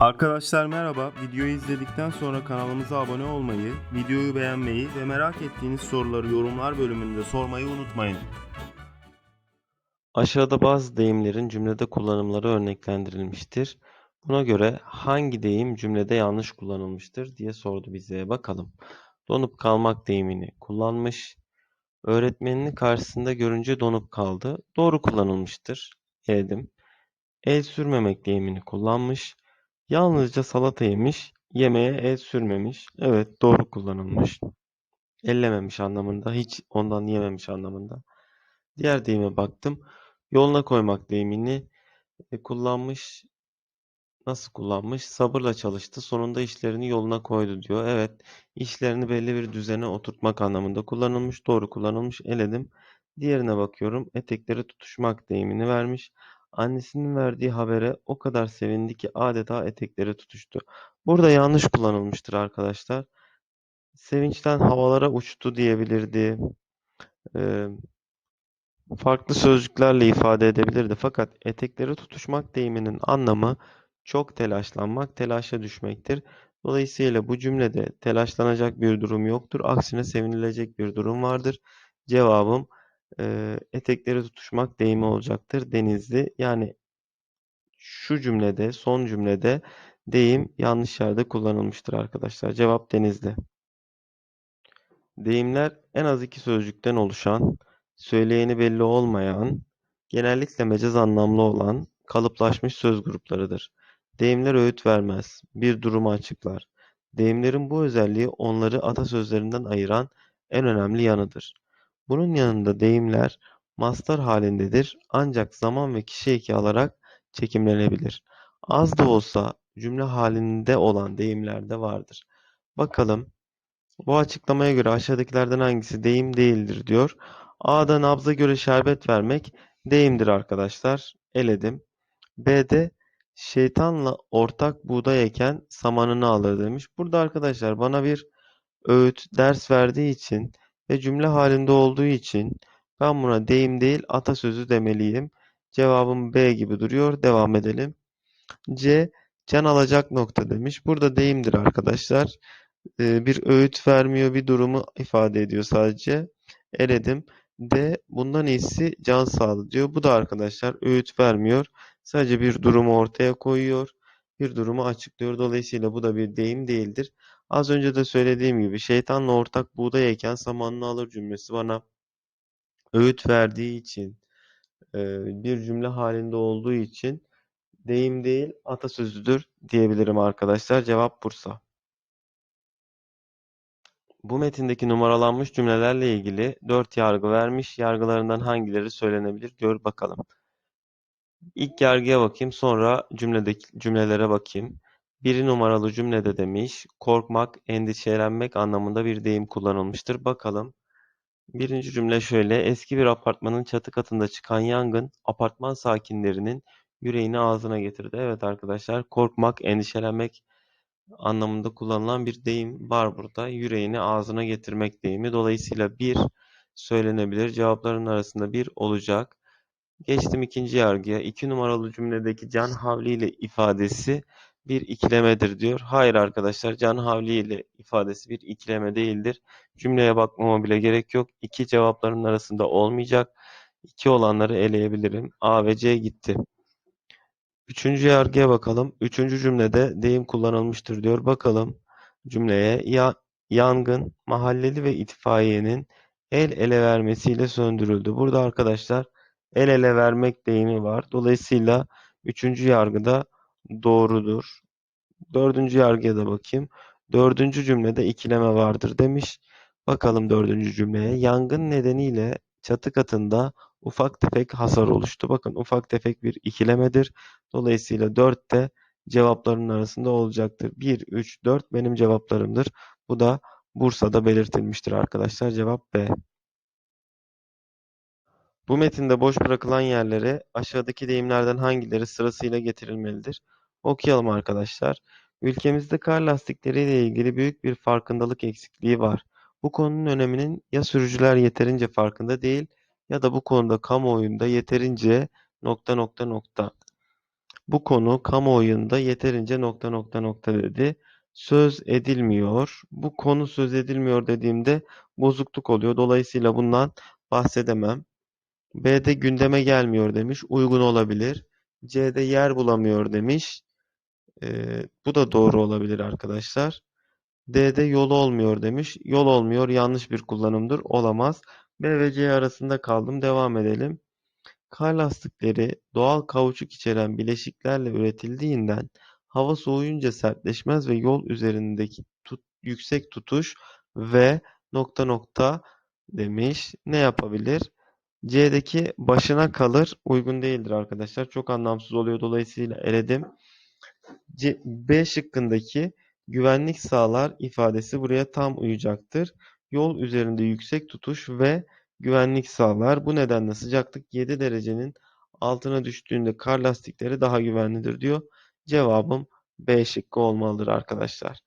Arkadaşlar merhaba. Videoyu izledikten sonra kanalımıza abone olmayı, videoyu beğenmeyi ve merak ettiğiniz soruları yorumlar bölümünde sormayı unutmayın. Aşağıda bazı deyimlerin cümlede kullanımları örneklendirilmiştir. Buna göre hangi deyim cümlede yanlış kullanılmıştır diye sordu bize. Bakalım. Donup kalmak deyimini kullanmış. Öğretmenini karşısında görünce donup kaldı. Doğru kullanılmıştır. Eledim. El sürmemek deyimini kullanmış. Yalnızca salata yemiş, yemeğe el sürmemiş. Evet, doğru kullanılmış. Ellememiş anlamında, hiç ondan yememiş anlamında. Diğer deyime baktım. Yoluna koymak deyimini e, kullanmış. Nasıl kullanmış? Sabırla çalıştı. Sonunda işlerini yoluna koydu diyor. Evet, işlerini belli bir düzene oturtmak anlamında kullanılmış. Doğru kullanılmış. Eledim. Diğerine bakıyorum. Etekleri tutuşmak deyimini vermiş. Annesinin verdiği habere o kadar sevindi ki adeta etekleri tutuştu. Burada yanlış kullanılmıştır arkadaşlar. Sevinçten havalara uçtu diyebilirdi. Ee, farklı sözcüklerle ifade edebilirdi. Fakat etekleri tutuşmak deyiminin anlamı çok telaşlanmak, telaşa düşmektir. Dolayısıyla bu cümlede telaşlanacak bir durum yoktur. Aksine sevinilecek bir durum vardır. Cevabım e, etekleri tutuşmak deyimi olacaktır. Denizli. Yani şu cümlede, son cümlede deyim yanlış yerde kullanılmıştır arkadaşlar. Cevap Denizli. Deyimler en az iki sözcükten oluşan, söyleyeni belli olmayan, genellikle mecaz anlamlı olan kalıplaşmış söz gruplarıdır. Deyimler öğüt vermez, bir durumu açıklar. Deyimlerin bu özelliği onları atasözlerinden ayıran en önemli yanıdır. Bunun yanında deyimler mastar halindedir ancak zaman ve kişi eki alarak çekimlenebilir. Az da olsa cümle halinde olan deyimler de vardır. Bakalım bu açıklamaya göre aşağıdakilerden hangisi deyim değildir diyor. A'da nabza göre şerbet vermek deyimdir arkadaşlar. Eledim. B'de şeytanla ortak buğday eken samanını alır demiş. Burada arkadaşlar bana bir öğüt, ders verdiği için ve cümle halinde olduğu için ben buna deyim değil atasözü demeliyim. Cevabım B gibi duruyor. Devam edelim. C. Can alacak nokta demiş. Burada deyimdir arkadaşlar. Ee, bir öğüt vermiyor, bir durumu ifade ediyor sadece. Eledim. D. Bundan iyisi can sağlığı diyor. Bu da arkadaşlar öğüt vermiyor. Sadece bir durumu ortaya koyuyor. Bir durumu açıklıyor. Dolayısıyla bu da bir deyim değildir. Az önce de söylediğim gibi şeytanla ortak buğday eken samanını alır cümlesi bana öğüt verdiği için bir cümle halinde olduğu için deyim değil atasözüdür diyebilirim arkadaşlar. Cevap Bursa. Bu metindeki numaralanmış cümlelerle ilgili dört yargı vermiş. Yargılarından hangileri söylenebilir? Gör bakalım. İlk yargıya bakayım, sonra cümledeki cümlelere bakayım. Biri numaralı cümlede demiş, korkmak, endişelenmek anlamında bir deyim kullanılmıştır. Bakalım. Birinci cümle şöyle, eski bir apartmanın çatı katında çıkan yangın, apartman sakinlerinin yüreğini ağzına getirdi. Evet arkadaşlar, korkmak, endişelenmek anlamında kullanılan bir deyim var burada. Yüreğini ağzına getirmek deyimi. Dolayısıyla bir söylenebilir. Cevapların arasında bir olacak. Geçtim ikinci yargıya. İki numaralı cümledeki can havliyle ifadesi bir ikilemedir diyor. Hayır arkadaşlar can havliyle ifadesi bir ikileme değildir. Cümleye bakmama bile gerek yok. İki cevapların arasında olmayacak. İki olanları eleyebilirim. A ve C gitti. Üçüncü yargıya bakalım. Üçüncü cümlede deyim kullanılmıştır diyor. Bakalım cümleye. Ya, yangın mahalleli ve itfaiyenin el ele vermesiyle söndürüldü. Burada arkadaşlar el ele vermek deyimi var. Dolayısıyla üçüncü yargıda doğrudur. Dördüncü yargıya da bakayım. Dördüncü cümlede ikileme vardır demiş. Bakalım dördüncü cümleye. Yangın nedeniyle çatı katında ufak tefek hasar oluştu. Bakın ufak tefek bir ikilemedir. Dolayısıyla 4 de cevapların arasında olacaktır. 1, 3, 4 benim cevaplarımdır. Bu da Bursa'da belirtilmiştir arkadaşlar. Cevap B. Bu metinde boş bırakılan yerlere aşağıdaki deyimlerden hangileri sırasıyla getirilmelidir? Okuyalım arkadaşlar. Ülkemizde kar lastikleriyle ilgili büyük bir farkındalık eksikliği var. Bu konunun öneminin ya sürücüler yeterince farkında değil ya da bu konuda kamuoyunda yeterince nokta nokta nokta. Bu konu kamuoyunda yeterince nokta nokta nokta dedi. Söz edilmiyor. Bu konu söz edilmiyor dediğimde bozukluk oluyor. Dolayısıyla bundan bahsedemem. B'de gündeme gelmiyor demiş. Uygun olabilir. C'de yer bulamıyor demiş. Ee, bu da doğru olabilir arkadaşlar. D'de yol olmuyor demiş. Yol olmuyor yanlış bir kullanımdır. Olamaz. B ve C arasında kaldım. Devam edelim. Kar lastikleri doğal kauçuk içeren bileşiklerle üretildiğinden hava soğuyunca sertleşmez ve yol üzerindeki tut- yüksek tutuş ve nokta nokta demiş. Ne yapabilir? C'deki başına kalır uygun değildir arkadaşlar. Çok anlamsız oluyor. Dolayısıyla eledim. C, B şıkkındaki güvenlik sağlar ifadesi buraya tam uyacaktır. Yol üzerinde yüksek tutuş ve güvenlik sağlar. Bu nedenle sıcaklık 7 derecenin altına düştüğünde kar lastikleri daha güvenlidir diyor. Cevabım B şıkkı olmalıdır arkadaşlar.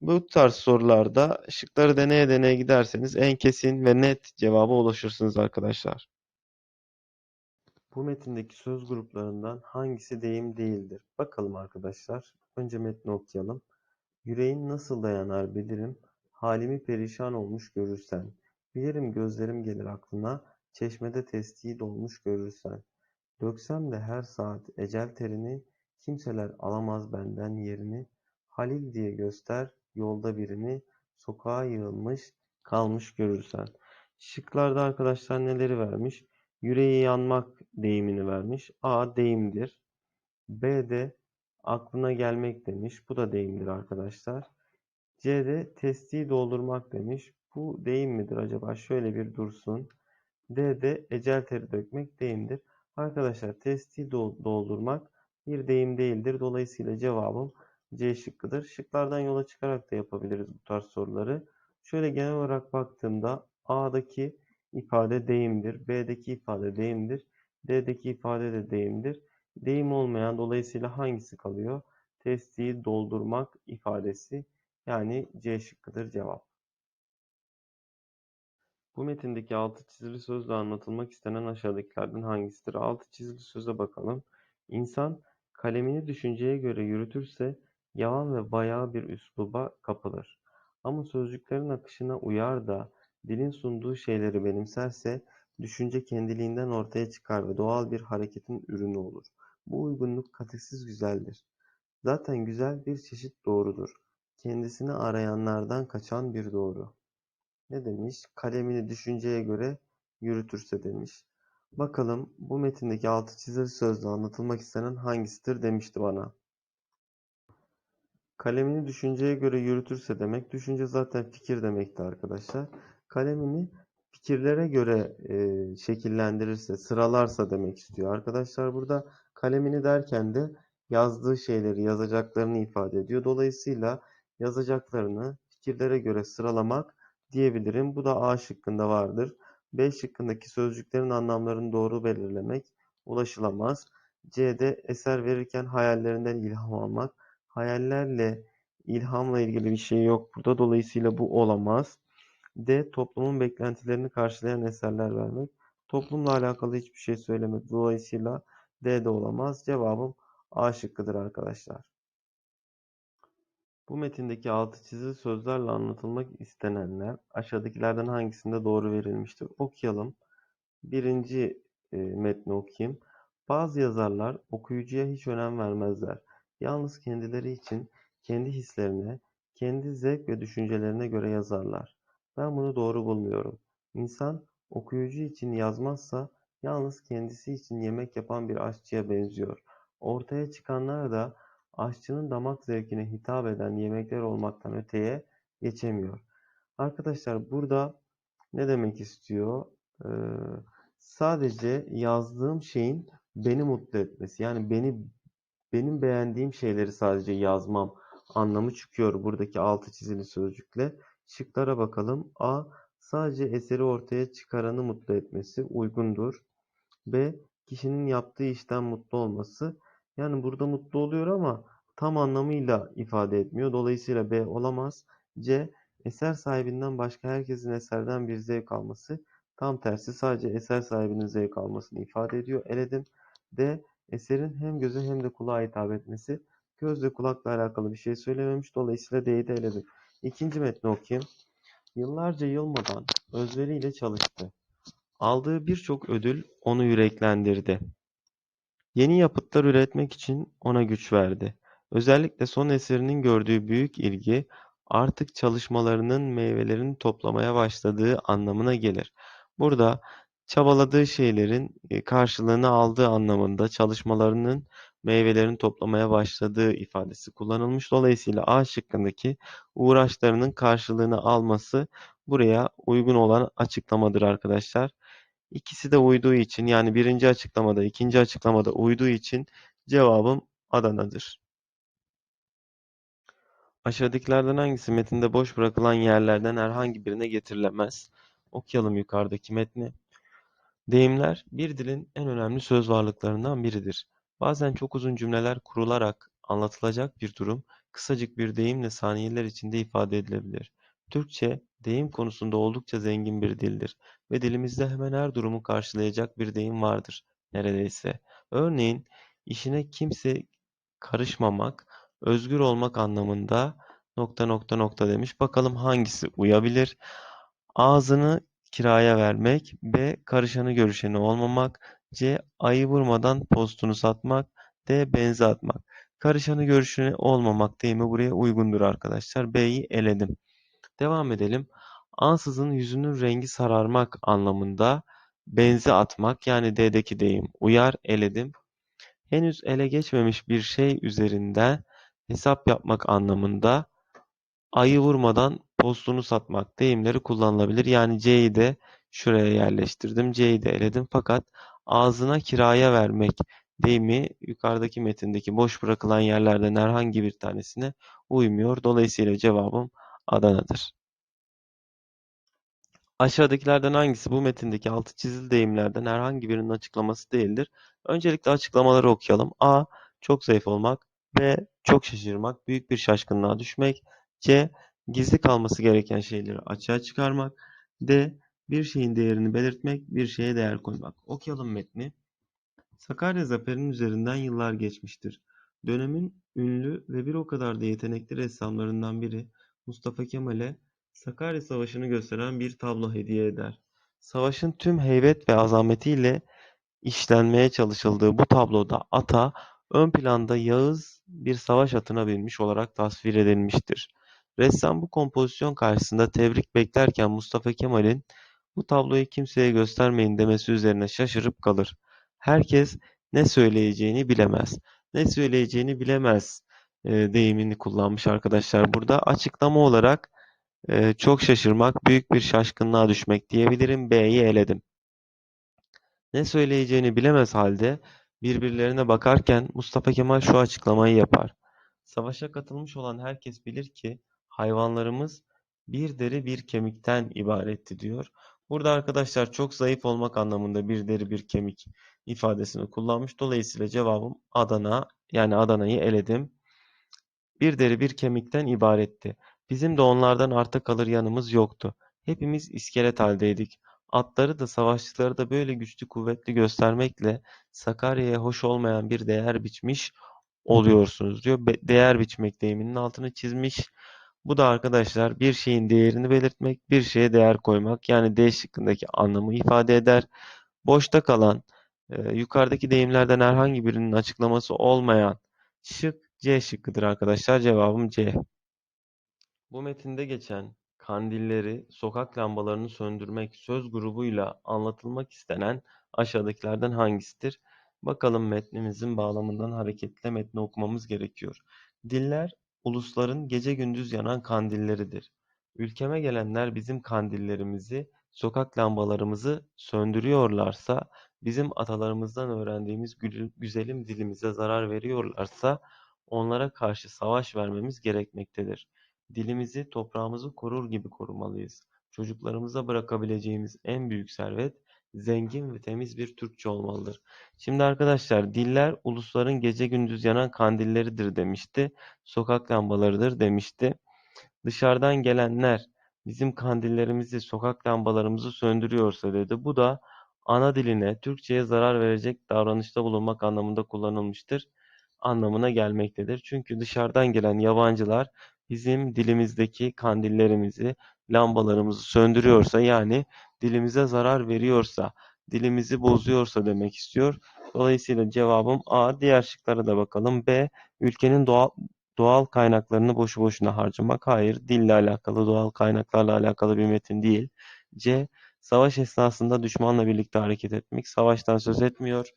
Bu tarz sorularda şıkları deneye deneye giderseniz en kesin ve net cevaba ulaşırsınız arkadaşlar. Bu metindeki söz gruplarından hangisi deyim değildir? Bakalım arkadaşlar. Önce metni okuyalım. Yüreğin nasıl dayanar bilirim, halimi perişan olmuş görürsen. Bilirim gözlerim gelir aklına, çeşmede testiyi dolmuş görürsen. Döksem de her saat ecel terini, kimseler alamaz benden yerini. Halil diye göster yolda birini, sokağa yığılmış kalmış görürsen. Şıklarda arkadaşlar neleri vermiş? Yüreği yanmak deyimini vermiş. A deyimdir. B de aklına gelmek demiş. Bu da deyimdir arkadaşlar. C'de testiyi doldurmak demiş. Bu deyim midir acaba? Şöyle bir dursun. D'de ecel teri dökmek deyimdir. Arkadaşlar testiyi do- doldurmak bir deyim değildir. Dolayısıyla cevabım C şıkkıdır. Şıklardan yola çıkarak da yapabiliriz bu tarz soruları. Şöyle genel olarak baktığımda A'daki ifade deyimdir. B'deki ifade deyimdir. D'deki ifade de deyimdir. Deyim olmayan dolayısıyla hangisi kalıyor? Testiyi doldurmak ifadesi yani C şıkkıdır cevap. Bu metindeki altı çizili sözle anlatılmak istenen aşağıdakilerden hangisidir? Altı çizili söze bakalım. İnsan kalemini düşünceye göre yürütürse yavan ve bayağı bir üsluba kapılır. Ama sözcüklerin akışına uyar da dilin sunduğu şeyleri benimserse düşünce kendiliğinden ortaya çıkar ve doğal bir hareketin ürünü olur. Bu uygunluk katitsiz güzeldir. Zaten güzel bir çeşit doğrudur. Kendisini arayanlardan kaçan bir doğru. Ne demiş? Kalemini düşünceye göre yürütürse demiş. Bakalım bu metindeki altı çizili sözle anlatılmak istenen hangisidir demişti bana. Kalemini düşünceye göre yürütürse demek, düşünce zaten fikir demekti arkadaşlar. Kalemini fikirlere göre e, şekillendirirse, sıralarsa demek istiyor. Arkadaşlar burada kalemini derken de yazdığı şeyleri, yazacaklarını ifade ediyor. Dolayısıyla yazacaklarını fikirlere göre sıralamak diyebilirim. Bu da A şıkkında vardır. B şıkkındaki sözcüklerin anlamlarını doğru belirlemek ulaşılamaz. C'de eser verirken hayallerinden ilham almak. Hayallerle ilhamla ilgili bir şey yok burada. Dolayısıyla bu olamaz. D. Toplumun beklentilerini karşılayan eserler vermek. Toplumla alakalı hiçbir şey söylemek. Dolayısıyla D de olamaz. Cevabım A şıkkıdır arkadaşlar. Bu metindeki altı çizili sözlerle anlatılmak istenenler aşağıdakilerden hangisinde doğru verilmiştir? Okuyalım. Birinci e, metni okuyayım. Bazı yazarlar okuyucuya hiç önem vermezler. Yalnız kendileri için kendi hislerine, kendi zevk ve düşüncelerine göre yazarlar. Ben bunu doğru bulmuyorum. İnsan okuyucu için yazmazsa yalnız kendisi için yemek yapan bir aşçıya benziyor. Ortaya çıkanlar da aşçının damak zevkine hitap eden yemekler olmaktan öteye geçemiyor. Arkadaşlar burada ne demek istiyor? Ee, sadece yazdığım şeyin beni mutlu etmesi. Yani beni benim beğendiğim şeyleri sadece yazmam anlamı çıkıyor buradaki altı çizili sözcükle. Şıklara bakalım. A. Sadece eseri ortaya çıkaranı mutlu etmesi uygundur. B. Kişinin yaptığı işten mutlu olması. Yani burada mutlu oluyor ama tam anlamıyla ifade etmiyor. Dolayısıyla B olamaz. C. Eser sahibinden başka herkesin eserden bir zevk alması. Tam tersi sadece eser sahibinin zevk almasını ifade ediyor. Eledim. D. Eserin hem göze hem de kulağa hitap etmesi. Gözle kulakla alakalı bir şey söylememiş. Dolayısıyla D'yi de eledim. İkinci metni okuyayım. Yıllarca yılmadan özveriyle çalıştı. Aldığı birçok ödül onu yüreklendirdi. Yeni yapıtlar üretmek için ona güç verdi. Özellikle son eserinin gördüğü büyük ilgi artık çalışmalarının meyvelerini toplamaya başladığı anlamına gelir. Burada çabaladığı şeylerin karşılığını aldığı anlamında çalışmalarının meyvelerini toplamaya başladığı ifadesi kullanılmış. Dolayısıyla A şıkkındaki uğraşlarının karşılığını alması buraya uygun olan açıklamadır arkadaşlar. İkisi de uyduğu için yani birinci açıklamada ikinci açıklamada uyduğu için cevabım Adana'dır. Aşağıdakilerden hangisi metinde boş bırakılan yerlerden herhangi birine getirilemez? Okuyalım yukarıdaki metni. Deyimler bir dilin en önemli söz varlıklarından biridir. Bazen çok uzun cümleler kurularak anlatılacak bir durum kısacık bir deyimle saniyeler içinde ifade edilebilir. Türkçe deyim konusunda oldukça zengin bir dildir ve dilimizde hemen her durumu karşılayacak bir deyim vardır neredeyse. Örneğin işine kimse karışmamak, özgür olmak anlamında nokta nokta nokta demiş. Bakalım hangisi uyabilir? Ağzını kiraya vermek, B. Karışanı görüşeni olmamak, C. Ayı vurmadan postunu satmak, D. Benzi atmak. Karışanı görüşeni olmamak deyimi buraya uygundur arkadaşlar. B'yi eledim. Devam edelim. Ansızın yüzünün rengi sararmak anlamında benzi atmak yani D'deki deyim uyar eledim. Henüz ele geçmemiş bir şey üzerinden hesap yapmak anlamında ayı vurmadan postunu satmak deyimleri kullanılabilir. Yani C'yi de şuraya yerleştirdim. C'yi de eledim. Fakat ağzına kiraya vermek deyimi yukarıdaki metindeki boş bırakılan yerlerden herhangi bir tanesine uymuyor. Dolayısıyla cevabım Adana'dır. Aşağıdakilerden hangisi bu metindeki altı çizili deyimlerden herhangi birinin açıklaması değildir? Öncelikle açıklamaları okuyalım. A. Çok zayıf olmak. B. Çok şaşırmak. Büyük bir şaşkınlığa düşmek. C. Gizli kalması gereken şeyleri açığa çıkarmak. D. Bir şeyin değerini belirtmek, bir şeye değer koymak. Okuyalım metni. Sakarya Zafer'in üzerinden yıllar geçmiştir. Dönemin ünlü ve bir o kadar da yetenekli ressamlarından biri Mustafa Kemal'e Sakarya Savaşı'nı gösteren bir tablo hediye eder. Savaşın tüm heybet ve azametiyle işlenmeye çalışıldığı bu tabloda ata ön planda Yağız bir savaş atına binmiş olarak tasvir edilmiştir. Ressam bu kompozisyon karşısında tebrik beklerken Mustafa Kemal'in bu tabloyu kimseye göstermeyin demesi üzerine şaşırıp kalır. Herkes ne söyleyeceğini bilemez. Ne söyleyeceğini bilemez e, deyimini kullanmış arkadaşlar burada. Açıklama olarak e, çok şaşırmak, büyük bir şaşkınlığa düşmek diyebilirim. B'yi eledim. Ne söyleyeceğini bilemez halde birbirlerine bakarken Mustafa Kemal şu açıklamayı yapar. Savaşa katılmış olan herkes bilir ki hayvanlarımız bir deri bir kemikten ibaretti diyor. Burada arkadaşlar çok zayıf olmak anlamında bir deri bir kemik ifadesini kullanmış. Dolayısıyla cevabım Adana yani Adana'yı eledim. Bir deri bir kemikten ibaretti. Bizim de onlardan arta kalır yanımız yoktu. Hepimiz iskelet haldeydik. Atları da savaşçıları da böyle güçlü kuvvetli göstermekle Sakarya'ya hoş olmayan bir değer biçmiş oluyorsunuz diyor. Be- değer biçmek deyiminin altını çizmiş. Bu da arkadaşlar bir şeyin değerini belirtmek, bir şeye değer koymak yani D şıkkındaki anlamı ifade eder. Boşta kalan e, yukarıdaki deyimlerden herhangi birinin açıklaması olmayan şık C şıkkıdır arkadaşlar. Cevabım C. Bu metinde geçen kandilleri, sokak lambalarını söndürmek söz grubuyla anlatılmak istenen aşağıdakilerden hangisidir? Bakalım metnimizin bağlamından hareketle metni okumamız gerekiyor. Diller, ulusların gece gündüz yanan kandilleridir. Ülkeme gelenler bizim kandillerimizi, sokak lambalarımızı söndürüyorlarsa, bizim atalarımızdan öğrendiğimiz güzelim dilimize zarar veriyorlarsa, onlara karşı savaş vermemiz gerekmektedir. Dilimizi, toprağımızı korur gibi korumalıyız. Çocuklarımıza bırakabileceğimiz en büyük servet, zengin ve temiz bir Türkçe olmalıdır. Şimdi arkadaşlar, diller ulusların gece gündüz yanan kandilleridir demişti. Sokak lambalarıdır demişti. Dışarıdan gelenler bizim kandillerimizi, sokak lambalarımızı söndürüyorsa dedi. Bu da ana diline, Türkçeye zarar verecek davranışta bulunmak anlamında kullanılmıştır anlamına gelmektedir. Çünkü dışarıdan gelen yabancılar bizim dilimizdeki kandillerimizi, lambalarımızı söndürüyorsa yani dilimize zarar veriyorsa, dilimizi bozuyorsa demek istiyor. Dolayısıyla cevabım A. Diğer şıklara da bakalım. B. Ülkenin doğal doğal kaynaklarını boşu boşuna harcamak. Hayır, dille alakalı, doğal kaynaklarla alakalı bir metin değil. C. Savaş esnasında düşmanla birlikte hareket etmek. Savaştan söz etmiyor.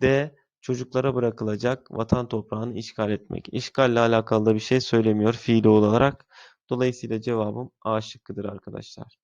D. Çocuklara bırakılacak vatan toprağını işgal etmek. İşgalle alakalı da bir şey söylemiyor fiili olarak. Dolayısıyla cevabım A şıkkıdır arkadaşlar.